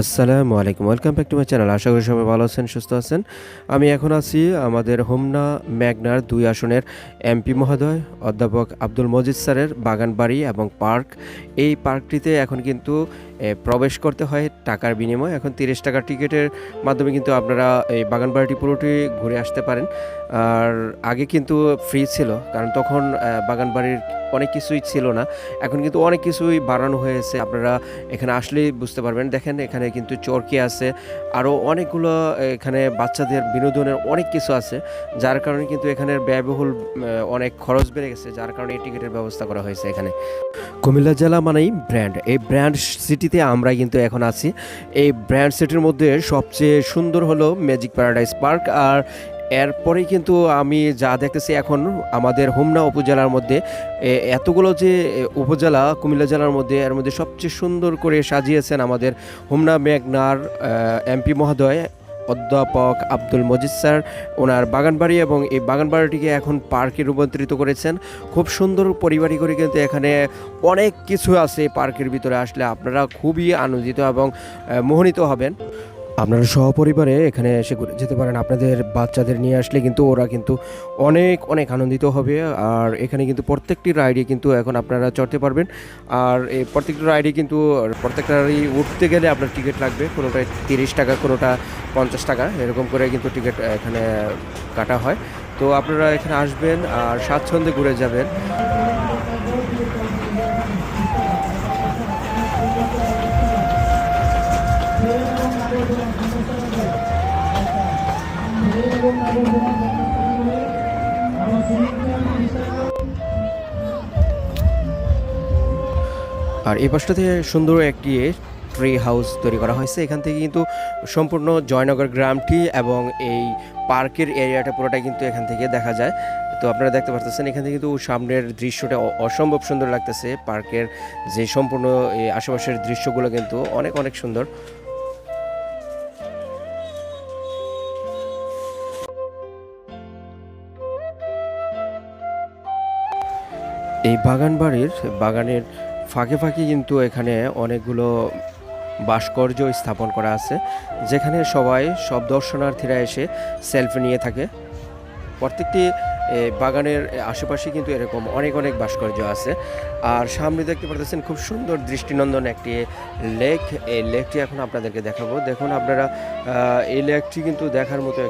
আসসালামু আলাইকুম। Welcome back to my channel আশা করি সবাই ভালো আছেন, সুস্থ আছেন। আমি এখন আছি আমাদের হোমনা ম্যাগনার দুই আসনের এমপি মহোদয়, অধ্যাপক আব্দুল মজিদ স্যারের বাগানবাড়ি এবং পার্ক। এই পার্কটিতে এখন কিন্তু প্রবেশ করতে হয় টাকার বিনিময়ে। এখন তিরিশ টাকার টিকিটের মাধ্যমে কিন্তু আপনারা এই বাগানবাড়িটি পুরোটি ঘুরে আসতে পারেন। আর আগে কিন্তু ফ্রি ছিল, কারণ তখন বাগানবাড়ির অনেক কিছুই ছিল না। এখন কিন্তু অনেক কিছুই বাড়ানো হয়েছে। আপনারা এখানে আসলেই বুঝতে পারবেন। দেখেন, এখানে কিন্তু চরকি আছে। আরও অনেকগুলো এখানে বাচ্চাদের বিনোদনের অনেক কিছু আছে। যার কারণে কিন্তু এখানের ব্যয়বহুল অনেক খরচ বেড়ে গেছে। যার কারণে এই টিকিটের ব্যবস্থা করা হয়েছে এখানে। কুমিল্লা জেলা মানেই ব্র্যান্ড। এই ব্র্যান্ড সিটিতে আমরা কিন্তু এখন আছি। এই ব্র্যান্ড সিটির মধ্যে সবচেয়ে সুন্দর হলো ম্যাজিক প্যারাডাইস পার্ক আর এরপরেই কিন্তু আমি যা দেখতেছি এখন আমাদের হোমনা উপজেলার মধ্যে এতগুলো যে উপজেলা, কুমিল্লা জেলার মধ্যে এর মধ্যে সবচেয়ে সুন্দর করে সাজিয়েছেন আমাদের হোমনা মেঘনার এমপি মহোদয়। অধ্যাপক আব্দুল মজিদ স্যার, ওনার বাগানবাড়ি এবং এই বাগানবাড়িটিকে এখন পার্কে রূপান্তরিত করেছেন। খুব সুন্দর পরিবারই করে কিন্তু এখানে অনেক কিছু আছে পার্কের ভিতরে আসলে আপনারা খুবই আনন্দিত এবং মোহনিত হবেন। আপনারা সহপরিবারে এখানে এসে ঘুরে যেতে পারেন। আপনাদের বাচ্চাদের নিয়ে আসলে কিন্তু ওরা কিন্তু অনেক অনেক আনন্দিত হবে। আর এখানে কিন্তু প্রত্যেকটি রাইডে কিন্তু এখন আপনারা চড়তে পারবেন। আর এই প্রত্যেকটা রাইডে কিন্তু, প্রত্যেকটা উঠতে গেলে আপনার টিকিট লাগবে। কোনোটা তিরিশ টাকা, কোনোটা পঞ্চাশ টাকা, এরকম করে কিন্তু টিকিট এখানে কাটা হয়। তো আপনারা এখানে আসবেন আর স্বাচ্ছন্দ্যে ঘুরে যাবেন। আর এই পাশটাতে সুন্দর একটি ট্রি হাউস তৈরি করা হয়েছে। এখান থেকে কিন্তু সম্পূর্ণ জয়নগর গ্রামটি এবং এই পার্কের এরিয়াটা পুরোটাই কিন্তু এখান থেকে দেখা যায়। তো আপনারা দেখতে পাচ্ছেন এখান থেকে কিন্তু সামনের দৃশ্যটা অসম্ভব সুন্দর লাগতেছে। পার্কের যে সম্পূর্ণ আশেপাশের দৃশ্যগুলো কিন্তু অনেক অনেক সুন্দর। এই বাগান বাড়ির বাগানের ফাঁকে ফাঁকে কিন্তু এখানে অনেকগুলো ভাস্কর্য স্থাপন করা আছে, যেখানে সবাই, সব দর্শনার্থীরা এসে সেলফি নিয়ে থাকে। প্রত্যেকটি বাগানের আশেপাশে কিন্তু এরকম অনেক অনেক ভাস্কর্য আছে। আর সামনে দেখতে পাচ্ছেন খুব সুন্দর দৃষ্টিনন্দন একটি লেক এই লেকটি এখন আপনাদেরকে দেখাবো। দেখুন আপনারা এই লেকটি কিন্তু দেখার মতো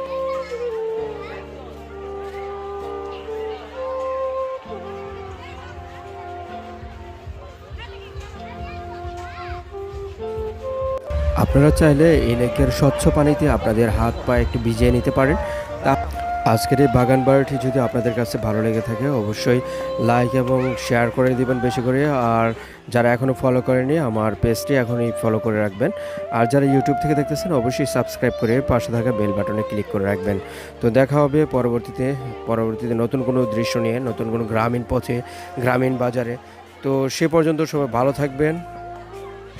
আপনারা চাইলে এই লেকের স্বচ্ছ পানিতে আপনাদের হাত পা একটু ভিজিয়ে নিতে পারেন। তা আজকের এই বাগান বাড়িটি যদি আপনাদের কাছে ভালো লেগে থাকে, অবশ্যই লাইক এবং শেয়ার করে দিবেন বেশি করে। আর যারা এখনও ফলো করেনি আমার পেজটি এখনই ফলো করে রাখবেন। আর যারা ইউটিউব থেকে দেখতেছেন, অবশ্যই সাবস্ক্রাইব করে পাশে থাকা বেল বাটনে ক্লিক করে রাখবেন। তো দেখা হবে পরবর্তীতে পরবর্তীতে নতুন কোনো দৃশ্য নিয়ে, নতুন কোনো গ্রামীণ পথে, গ্রামীণ বাজারে। তো সে পর্যন্ত সবাই ভালো থাকবেন।